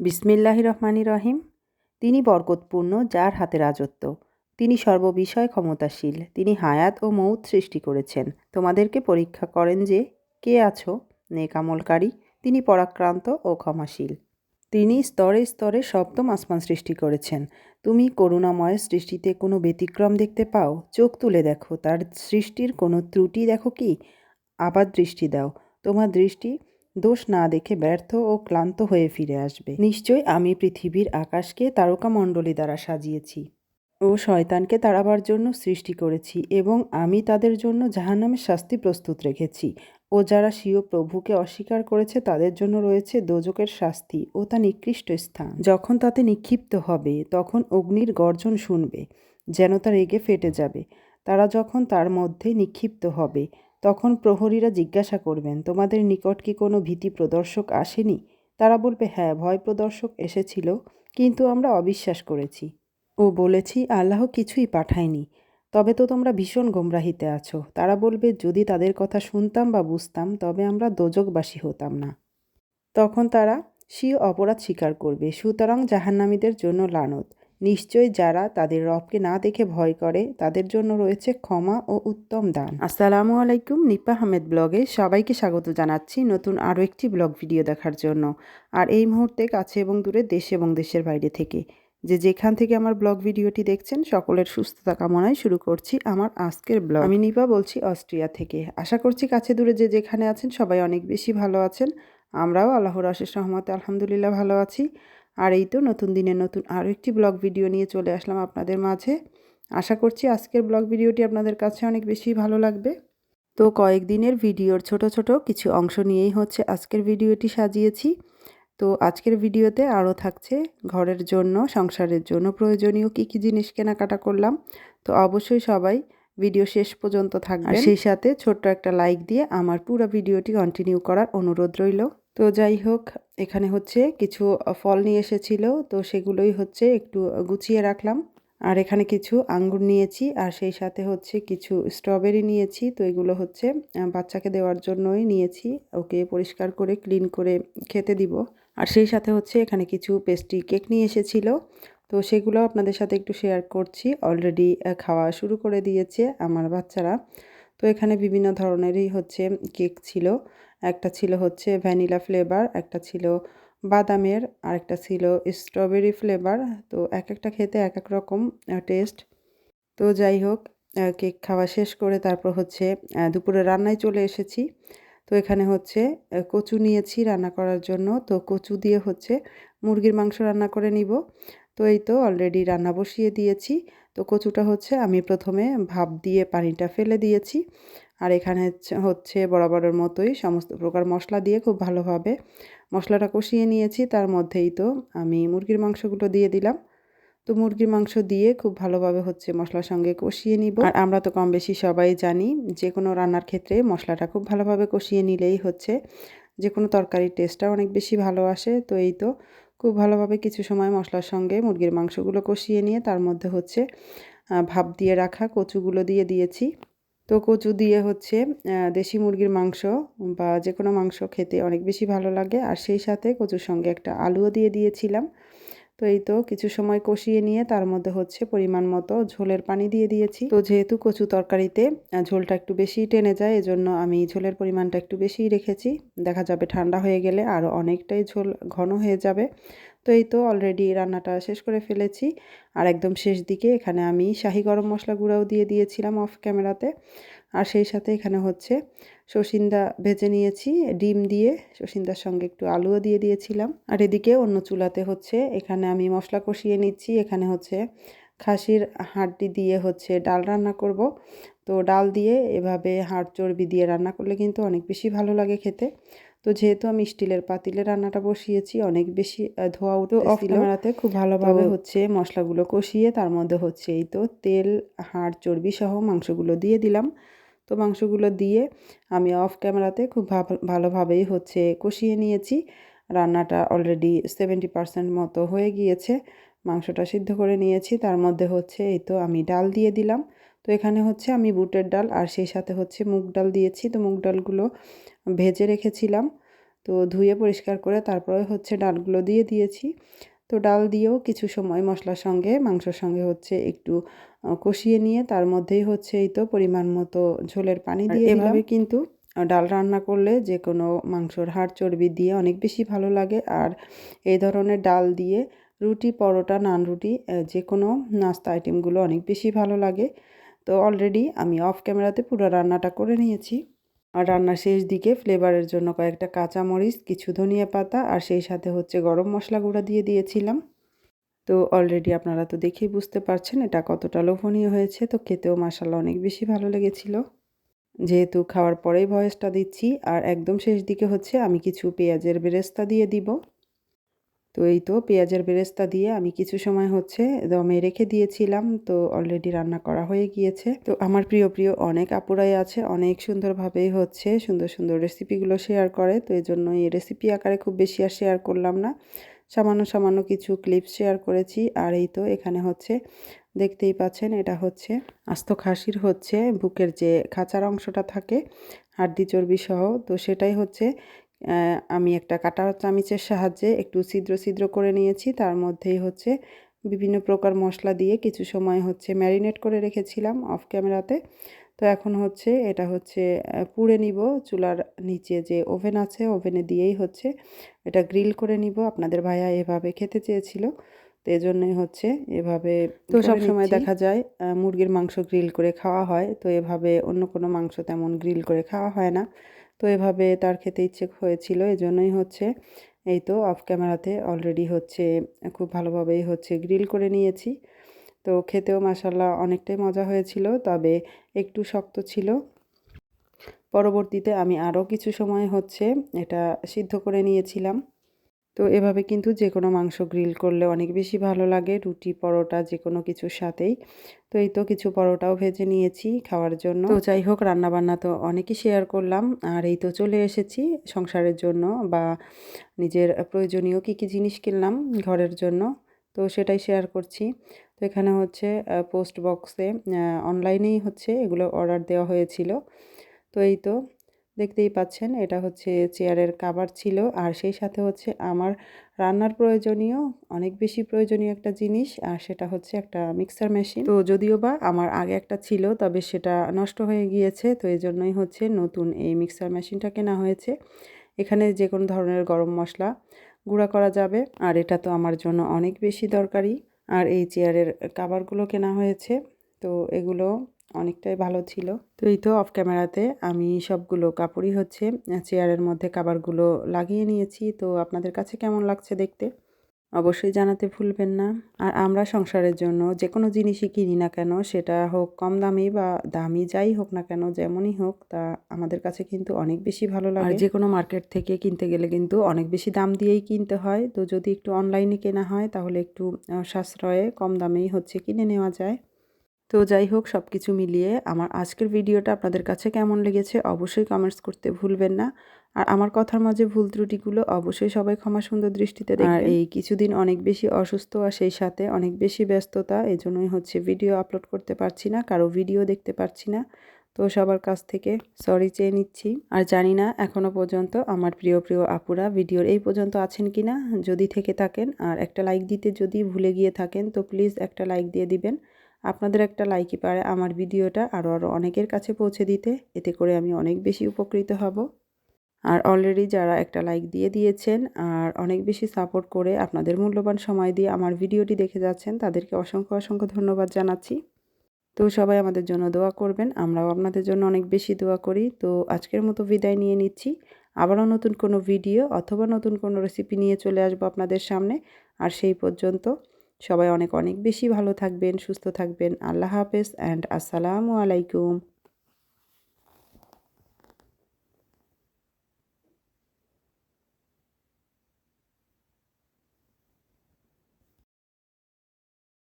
বিসমিল্লাহ রহমানি রহিম তিনি বরকতপূর্ণ, যার হাতে রাজত্ব। তিনি সর্ববিষয় ক্ষমতাশীল। তিনি হায়াত ও মৌত সৃষ্টি করেছেন। তোমাদেরকে পরীক্ষা করেন যে কে আছো। নেকামলকারী, তিনি পরাক্রান্ত ও ক্ষমাশীল। তিনি স্তরে স্তরে সপ্তম আসমান সৃষ্টি করেছেন। তুমি করুণাময় সৃষ্টিতে কোনো ব্যতিক্রম দেখতে পাও? চোখ তুলে দেখো। তার সৃষ্টির কোনো ত্রুটি দেখো কি? আবার দৃষ্টি দাও। তোমার দৃষ্টি দোষ না দেখে ব্যর্থ ও ক্লান্ত হয়ে ফিরে আসবে। নিশ্চয় আমি পৃথিবীর আকাশকে তারকামণ্ডলী দ্বারা সাজিয়েছি ও শয়তানকে তাড়াবার জন্য সৃষ্টি করেছি এবং আমি তাদের জন্য জাহান্নামের শাস্তি প্রস্তুত রেখেছি ও যারা স্বীয় প্রভুকে অস্বীকার করেছে তাদের জন্য রয়েছে দোজকের শাস্তি ও তা নিকৃষ্ট স্থান। যখন তাতে নিক্ষিপ্ত হবে, তখন অগ্নির গর্জন শুনবে, যেন তা রেগে ফেটে যাবে। তারা যখন তার মধ্যে নিক্ষিপ্ত হবে তখন প্রহরীরা জিজ্ঞাসা করবেন, তোমাদের নিকট কি কোনো ভীতি প্রদর্শক আসেনি? তারা বলবে হ্যাঁ ভয় প্রদর্শক এসেছিল, কিন্তু আমরা অবিশ্বাস করেছি। ও বলেছি, আল্লাহ কিছুই পাঠায়নি। তবে তো তোমরা ভীষণ গোমরাহিতে আছো। তারা বলবে, যদি তাদের কথা শুনতাম বা বুঝতাম, তবে আমরা দোজকবাসী হতাম না। তখন তারা স্বীয় অপরাধ স্বীকার করবে, সুতরাং জাহান্নামীদের জন্য লানত। নিশ্চয় যারা তাদের রবকে না দেখে ভয় করে, তাদের জন্য রয়েছে ক্ষমা ও উত্তম দান। আসসালামু আলাইকুম নিপা আহমেদ ব্লগে সবাইকে স্বাগত জানাচ্ছি নতুন আরও একটি ব্লগ ভিডিও দেখার জন্য। আর এই মুহূর্তে কাছে এবং দূরে দেশ এবং দেশের বাইরে থেকে যে যেখান থেকে আমার ব্লগ ভিডিওটি দেখছেন, সকলের সুস্থতা কামনায় শুরু করছি আমার আজকের ব্লগ। আমি নিপা বলছি অস্ট্রিয়া থেকে। আশা করছি কাছে দূরে যে যেখানে আছেন সবাই অনেক বেশি ভালো আছেন। আমরাও আল্লাহর আশেষ রহমতে আলহামদুলিল্লাহ ভালো আছি। আর এই তো নতুন দিনে নতুন আরও একটি ব্লগ ভিডিও নিয়ে চলে আসলাম আপনাদের মাঝে। আশা করছি আজকের ব্লগ ভিডিওটি আপনাদের কাছে অনেক বেশি ভালো লাগবে। তো কয়েকদিনের ভিডিওর ছোট ছোট কিছু অংশ নিয়েই হচ্ছে আজকের ভিডিওটি সাজিয়েছি। তো আজকের ভিডিওতে আরও থাকছে ঘরের জন্য, সংসারের জন্য প্রয়োজনীয় কী কী জিনিস কেনাকাটা করলাম। তো অবশ্যই সবাই ভিডিও শেষ পর্যন্ত থাকবে সেই সাথে ছোট্ট একটা লাইক দিয়ে আমার পুরো ভিডিওটি কন্টিনিউ করার অনুরোধ রইল। তো যাই হোক, এখানে হচ্ছে কিছু ফল নিয়ে এসেছিল। তো সেগুলোই হচ্ছে একটু গুছিয়ে রাখলাম। আর এখানে কিছু আঙ্গুর নিয়েছি। আর সেই সাথে হচ্ছে কিছু স্ট্রবেরি নিয়েছি। তো এগুলো হচ্ছে বাচ্চাকে দেওয়ার জন্যই নিয়েছি। ওকে পরিষ্কার করে, ক্লিন করে খেতে দিব। আর সেই সাথে হচ্ছে এখানে কিছু পেস্ট্রি কেক নিয়ে এসেছিল। তো সেগুলো আপনাদের সাথে একটু শেয়ার করছি। অলরেডি খাওয়া শুরু করে দিয়েছে আমার বাচ্চারা। তো এখানে বিভিন্ন ধরনেরই হচ্ছে কেক ছিল। একটা ছিল হচ্ছে ভ্যানিলা ফ্লেভার, একটা ছিল বাদামের, আর একটা ছিল স্ট্রবেরি ফ্লেভার। তো এক একটা খেতে এক এক রকম টেস্ট তো যাই হোক কেক খাওয়া শেষ করে তারপর হচ্ছে দুপুরে রান্নায় চলে এসেছি। তো এখানে হচ্ছে কচু নিয়েছি রান্না করার জন্য। তো কচু দিয়ে হচ্ছে মুরগির মাংস রান্না করে নিব। তো এই তো অলরেডি রান্না বসিয়ে দিয়েছি। তো কচুটা হচ্ছে আমি প্রথমে ভাপ দিয়ে পানিটা ফেলে দিয়েছি। আর এখানে হচ্ছে বরাবরের মতোই সমস্ত প্রকার মশলা দিয়ে খুব ভালোভাবে মশলাটা কষিয়ে নিয়েছি। তার মধ্যেই তো আমি মুরগির মাংসগুলো দিয়ে দিলাম। তো মুরগির মাংস দিয়ে খুব ভালোভাবে হচ্ছে মশলার সঙ্গে কষিয়ে নিব। আর আমরা তো কম বেশি সবাই জানি যে কোনো রান্নার ক্ষেত্রে মশলাটা খুব ভালোভাবে কষিয়ে নিলেই হচ্ছে যে কোনো তরকারির টেস্টটা অনেক বেশি ভালো আসে। তো এই তো খুব ভালোভাবে কিছু সময় মশলার সঙ্গে মুরগির মাংসগুলো কষিয়ে নিয়ে তার মধ্যে হচ্ছে ভাপ দিয়ে রাখা কচুগুলো দিয়ে দিয়েছি। তো কচু দিয়ে হচ্ছে দেশি মুরগির মাংস বা যে কোনো মাংস খেতে অনেক বেশি ভালো লাগে। আর সেই সাথে কচুর সঙ্গে একটা আলুও দিয়ে দিয়েছিলাম। তো এই তো কিছু সময় কষিয়ে নিয়ে তার মধ্যে হচ্ছে পরিমাণ মতো ঝোলের পানি দিয়ে দিয়েছি। তো যেহেতু কচু তরকারিতে ঝোলটা একটু বেশি টেনে যায়, এজন্য আমি ঝোলের পরিমাণটা একটু বেশিই রেখেছি। দেখা যাবে ঠান্ডা হয়ে গেলে আরও অনেকটাই ঝোল ঘন হয়ে যাবে। তো এই তো অলরেডি রান্নাটা শেষ করে ফেলেছি। আর একদম শেষ দিকে এখানে আমি শাহি গরম মশলা গুঁড়াও দিয়ে দিয়েছিলাম অফ ক্যামেরাতে আর সেই সাথে এখানে হচ্ছে সসিন্দা ভেজে নিয়েছি, ডিম দিয়ে সসিন্দার সঙ্গে একটু আলুও দিয়ে দিয়েছিলাম। আর এদিকে অন্য চুলাতে হচ্ছে এখানে আমি মশলা কষিয়ে নিচ্ছি, এখানে হচ্ছে খাসির হাড়টি দিয়ে হচ্ছে ডাল রান্না করব। তো ডাল দিয়ে এভাবে হাড় চর্বি দিয়ে রান্না করলে কিন্তু অনেক বেশি ভালো লাগে খেতে। তো যেহেতু আমি স্টিলের পাতিলে রান্নাটা বসিয়েছি অনেক বেশি ধোয়া উঠে অফ ক্যামেরাতে খুব ভালোভাবে হচ্ছে মশলাগুলো কষিয়ে তার মধ্যে হচ্ছে এই তো তেল হাড় চর্বি সহ মাংসগুলো দিয়ে দিলাম। তো মাংসগুলো দিয়ে আমি অফ ক্যামেরাতে খুব ভালোভাবেই হচ্ছে কষিয়ে নিয়েছি। রান্নাটা অলরেডি সেভেন্টি পারসেন্ট মতো হয়ে গিয়েছে। মাংসটা সিদ্ধ করে নিয়েছি। তার মধ্যে হচ্ছে এই তো আমি ডাল দিয়ে দিলাম। এখানে হচ্ছে আমি বুটের ডাল আর সেই সাথে হচ্ছে মুগ ডাল দিয়েছি। তো মুগ ডালগুলো ভেজে রেখেছিলাম। তো ধুয়ে পরিষ্কার করে তারপরে হচ্ছে ডালগুলো দিয়ে দিয়েছি। তো ডাল দিয়েও কিছু সময় মশলার সঙ্গে মাংসর সঙ্গে হচ্ছে একটু কষিয়ে নিয়ে তার মধ্যেই হচ্ছে এই তো পরিমাণ মতো ঝোলের পানি দিয়ে এভাবে কিন্তু ডাল রান্না করলে যে কোনো মাংসর হাড় চর্বি দিয়ে অনেক বেশি ভালো লাগে। আর এই ধরনের ডাল দিয়ে রুটি পরোটা নান রুটি যে কোনো নাস্তা আইটেমগুলো অনেক বেশি ভালো লাগে। তো অলরেডি আমি অফ ক্যামেরাতে পুরো রান্নাটা করে নিয়েছি। আর রান্নার শেষ দিকে ফ্লেভারের জন্য কয়েকটা কাঁচা মরিচ কিছু ধনিয়া পাতা আর সেই সাথে হচ্ছে গরম মশলা গুঁড়া দিয়ে দিয়েছিলাম। তো অলরেডি আপনারা তো দেখেই বুঝতে পারছেন এটা কতটা লোভনীয় হয়েছে। তো খেতেও মাসাল্লা অনেক বেশি ভালো লেগেছিল। যেহেতু খাওয়ার পরেই ভয়েসটা দিচ্ছি, আর একদম শেষ দিকে হচ্ছে আমি কিছু পেঁয়াজের বেরেস্তা দিয়ে দিব। তো এই তো পেঁয়াজের বেরেস্তা দিয়ে আমি কিছু সময় হচ্ছে দমে রেখে দিয়েছিলাম। তো অলরেডি রান্না করা হয়ে গিয়েছে। তো আমার প্রিয় প্রিয় অনেক আপুরাই আছে, অনেক সুন্দরভাবেই হচ্ছে সুন্দর সুন্দর রেসিপিগুলো শেয়ার করে। তো এই জন্য এই রেসিপি আকারে খুব বেশি আর শেয়ার করলাম না। সামান্য সামান্য কিছু ক্লিপ শেয়ার করেছি। আর এই তো এখানে হচ্ছে দেখতেই পাচ্ছেন এটা হচ্ছে আস্ত খাসির হচ্ছে বুকের যে খাঁচার অংশটা থাকে, হাড্ডি চর্বি সহ তো সেটাই হচ্ছে আমি একটা কাটা চামিচের সাহায্যে একটু ছিদ্র ছিদ্র করে নিয়েছি। তার মধ্যেই হচ্ছে বিভিন্ন প্রকার মশলা দিয়ে কিছু সময় হচ্ছে ম্যারিনেট করে রেখেছিলাম অফ ক্যামেরাতে। তো এখন হচ্ছে এটা হচ্ছে পুড়ে নিব। চুলার নিচে যে ওভেন আছে ওভেনে দিয়েই হচ্ছে এটা গ্রিল করে নিব। আপনাদের ভাইয়া এভাবে খেতে চেয়েছিল। তো এজন্যই হচ্ছে এভাবে তো সব সময় দেখা যায় মুরগির মাংস গ্রিল করে খাওয়া হয়। তো এভাবে অন্য কোনো মাংস তেমন গ্রিল করে খাওয়া হয় না। তো এভাবে তার খেতে ইচ্ছে হয়েছিল, এজন্যই হচ্ছে এই তো অফ ক্যামেরাতে অলরেডি হচ্ছে, খুব ভালোভাবেই হচ্ছে গ্রিল করে নিয়েছি। তো খেতেও মাসাল্লাহ অনেকটাই মজা হয়েছিল, তবে একটু শক্ত ছিল। পরবর্তীতে আমি আরও কিছু সময় হচ্ছে এটা সিদ্ধ করে নিয়েছিলাম। তো এভাবে কিন্তু যে কোনো মাংস গ্রিল করলে অনেক বেশি ভালো লাগে, রুটি, পরোটা যে কোনো কিছুর সাথেই। তো এই তো কিছু পরোটাও ভেজে নিয়েছি খাওয়ার জন্য। তো যাই হোক, রান্নাবান্না তো অনেকই শেয়ার করলাম। আর এই তো চলে এসেছি সংসারের জন্য বা নিজের প্রয়োজনীয় কী কী জিনিস কিনলাম ঘরের জন্য। তো সেটাই শেয়ার করছি। তো এখানে হচ্ছে পোস্ট বক্সে অনলাইনেই হচ্ছে এগুলো অর্ডার দেওয়া হয়েছিল। তো এই তো দেখতেই পাচ্ছেন, এটা হচ্ছে চেয়ারের কাবার ছিল। আর সেই সাথে হচ্ছে আমার রান্নার প্রয়োজনীয়, অনেক বেশি প্রয়োজনীয় একটা জিনিস, আর সেটা হচ্ছে একটা মিক্সার মেশিন। তো যদিও বা আমার আগে একটা ছিল, তবে সেটা নষ্ট হয়ে গিয়েছে, তো এই জন্যই হচ্ছে নতুন এই মিক্সার মেশিনটা কেনা হয়েছে। এখানে যে কোনো ধরনের গরম মশলা গুঁড়া করা যাবে, আর এটা তো আমার জন্য অনেক বেশি দরকারি। আর এই চেয়ারের কাবারগুলো কেনা হয়েছে, তো এগুলো অনেকটাই ভালো ছিল। তো এই তো অফ ক্যামেরাতে আমি সবগুলো কাপড়ই হচ্ছে চেয়ারের মধ্যে কাবারগুলো লাগিয়ে নিয়েছি। তো আপনাদের কাছে কেমন লাগছে দেখতে? অবশ্যই জানাতে ভুলবেন না। আর আমরা সংসারের জন্য যে কোনো জিনিসই কিনি না কেন সেটা হোক কম দামি বা দামি যাই হোক না কেন যেমনই হোক তা আমাদের কাছে কিন্তু অনেক বেশি ভালো লাগে। যে কোনো মার্কেট থেকে কিনতে গেলে কিন্তু অনেক বেশি দাম দিয়েই কিনতে হয়। তো যদি একটু অনলাইনে কেনা হয় তাহলে একটু সাশ্রয়ে কম দামেই হচ্ছে কিনে নেওয়া যায়। তো যাই হোক সব কিছু মিলিয়ে আমার আজকের ভিডিওটা আপনাদের কাছে কেমন লেগেছে অবশ্যই কমেন্টস করতে ভুলবেন না। আর আমার কথার মাঝে ভুল ত্রুটিগুলো অবশ্যই সবাই ক্ষমা সুন্দর দৃষ্টিতে আর এই কিছুদিন অনেক বেশি অসুস্থ আর সেই সাথে অনেক বেশি ব্যস্ততা এই জন্যই হচ্ছে ভিডিও আপলোড করতে পারছি না কারও ভিডিও দেখতে পারছি না। তো সবার কাছ থেকে সরি চেয়ে নিচ্ছি। আর জানি না এখনও পর্যন্ত আমার প্রিয় প্রিয় আপুরা ভিডিওর এই পর্যন্ত আছেন কি না যদি থেকে থাকেন। আর একটা লাইক দিতে যদি ভুলে গিয়ে থাকেন তো প্লিজ একটা লাইক দিয়ে দিবেন। আপনাদের একটা লাইকই পারে আমার ভিডিওটা আরও আরও অনেকের কাছে পৌঁছে দিতে। এতে করে আমি অনেক বেশি উপকৃত হব। আর অলরেডি যারা একটা লাইক দিয়ে দিয়েছেন আর অনেক বেশি সাপোর্ট করে আপনাদের মূল্যবান সময় দিয়ে আমার ভিডিওটি দেখে যাচ্ছেন, তাদেরকে অসংখ্য অসংখ্য ধন্যবাদ জানাচ্ছি। তো সবাই আমাদের জন্য দোয়া করবেন, আমরাও আপনাদের জন্য অনেক বেশি দোয়া করি। তো আজকের মতো বিদায় নিয়ে নিচ্ছি। আবারও নতুন কোনো ভিডিও অথবা নতুন কোনো রেসিপি নিয়ে চলে আসব আপনাদের সামনে। আর সেই পর্যন্ত সবাই অনেক অনেক বেশি ভালো থাকবেন সুস্থ থাকবেন। আল্লাহ হাফেজ অ্যান্ড আসসালামু আলাইকুম।